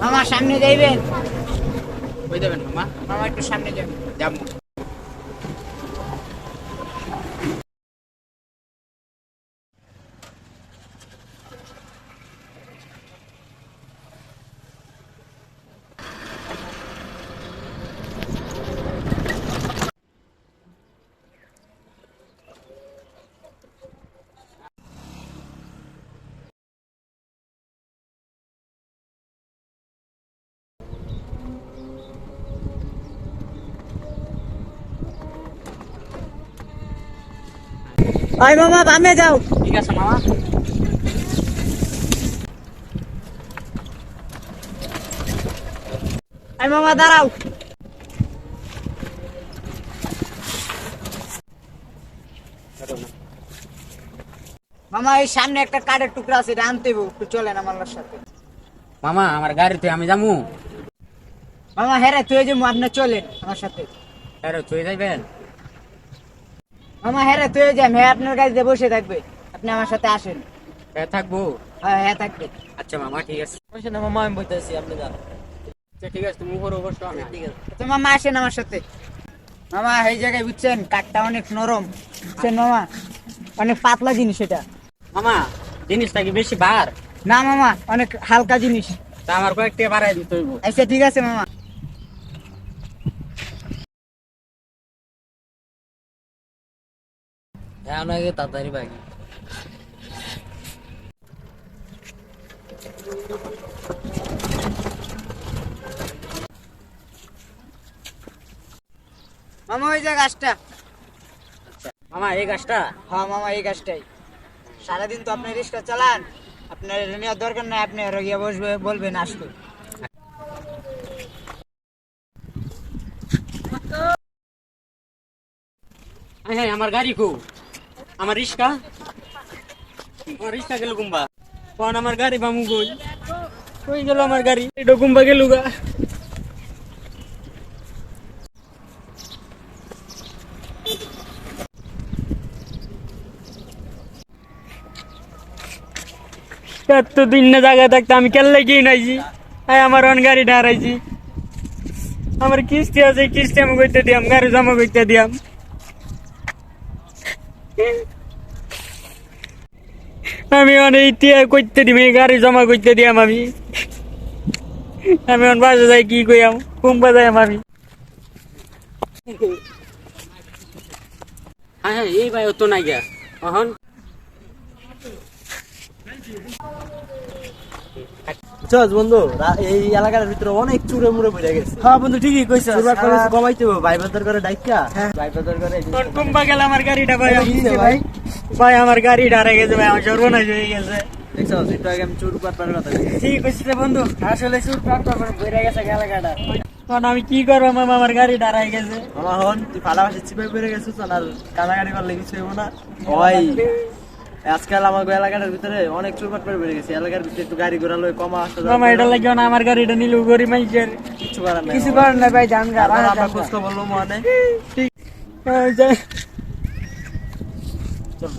মামা সামনে যাইবেন? ওই দেবেন মামা? মামা একটু সামনে যাবেন যাব। ওই মামা বামে যাও। ঠিক আছে মামা। ওই মামা দাঁড়াও। মামা এই সামনে একটা কাঠের টুকরা আছে এটা আনতে। একটু চলেন আমার সাথে। মামা আমার গাড়িতে আমি যাব মামা হেরে তুই যে আপনি চলেন আমার সাথে। আরে তুই যাইবেন? মামা হেরে তুই যে হ্যাঁ আপনার গাড়িতে বসে থাকবে আপনি আমার সাথে আসেন। এ থাকব। হ্যাঁ হ্যাঁ থাকবে। আচ্ছা মামা ঠিক আছে। বসে না মামা আমি বলতেছি আপনি যান। আচ্ছা ঠিক আছে তুমি উপরে বসো আমি ঠিক আছে। তো মামা আসেন আমার সাথে। মামা এই জায়গায় বুঝছেন কাঠটা অনেক নরম। বুঝছেন মামা? অনেক পাতলা জিনিস এটা। মামা জিনিসটা কি বেশি বার না মামা অনেক হালকা জিনিস। তা আমার কয়েকটা বাড়াই দিতে হইব। আচ্ছা ঠিক আছে মামা। হ্যাঁ অনেকে তাড়াতাড়ি বাকি মামা ওই যে গাছটা। মামা এই গাছটা? হ্যাঁ মামা এই গাছটাই। সারাদিন তো আপনি রিক্সা চালান আপনার নেওয়ার দরকার নাই আপনি আরও গিয়ে বসবে বলবেন আসতে। হ্যাঁ আমার গাড়ি কো। আমার রিক্সা আমার রিক্সা গেল গুম্বা। কোন আমার গাড়ি বামু কই কই গেল আমার গাড়ি? এটা গুম্বা গেল গা। এতদিন না জায়গায় থাকতে আমি কেল্লাই গিয়ে নাইছি। আয় আমার অন গাড়ি হারাইছি আমার কিস্তি আছে কিস্তি আমি করতে দিয়াম, গাড়ি জমা করতে দিয়াম। আমি অনেক ইতিহাস করতে এই গাড়ি জমা করতে দিয়াম আমি। আমি অন বাসা যাই, কি কইয়াম কুম্বা যাই আমি হ্যাঁ হ্যাঁ এই ভাই তো নাই গিয়া। এখন বন্ধু এই এলাকার ভিতরে অনেক চুরে মুড়ে পড়ে গেছে। হ্যাঁ বন্ধু ঠিকই করে কমাইতে হবে ভাই বাজার করে ডাইকা। ভাই বাজার করে এই কোন কুম্বা গেল আমার গাড়িটা ভাই। ভাই? ভাই আমার গাড়ি গেছে ভাই আমার সর্বনাশ হয়ে গেছে। দেখছ একটু আগে আমি কথা। ঠিক কইছিস বন্ধু আসলে করে গেছে এলাকাটা। তখন আমি কি করব মামা আমার গাড়ি হারাই গেছে। আমার হন তুই ভালোবাসে চিপাই পড়ে গেছিস আর কানাকাটি করলে কিছু হইব না। ওই আজকাল আমার এলাকাটার ভিতরে অনেক চুরবাট করে বেড়ে গেছে। এলাকার ভিতরে একটু গাড়ি ঘোড়া লয়ে কমা আসতে মামা এটা লাগিও না আমার গাড়িটা নিল গরিব মানুষের কিছু করার নাই কিছু করার নাই ভাই জান গা আমরা খোঁজ খবর লম ঠিক ঠিক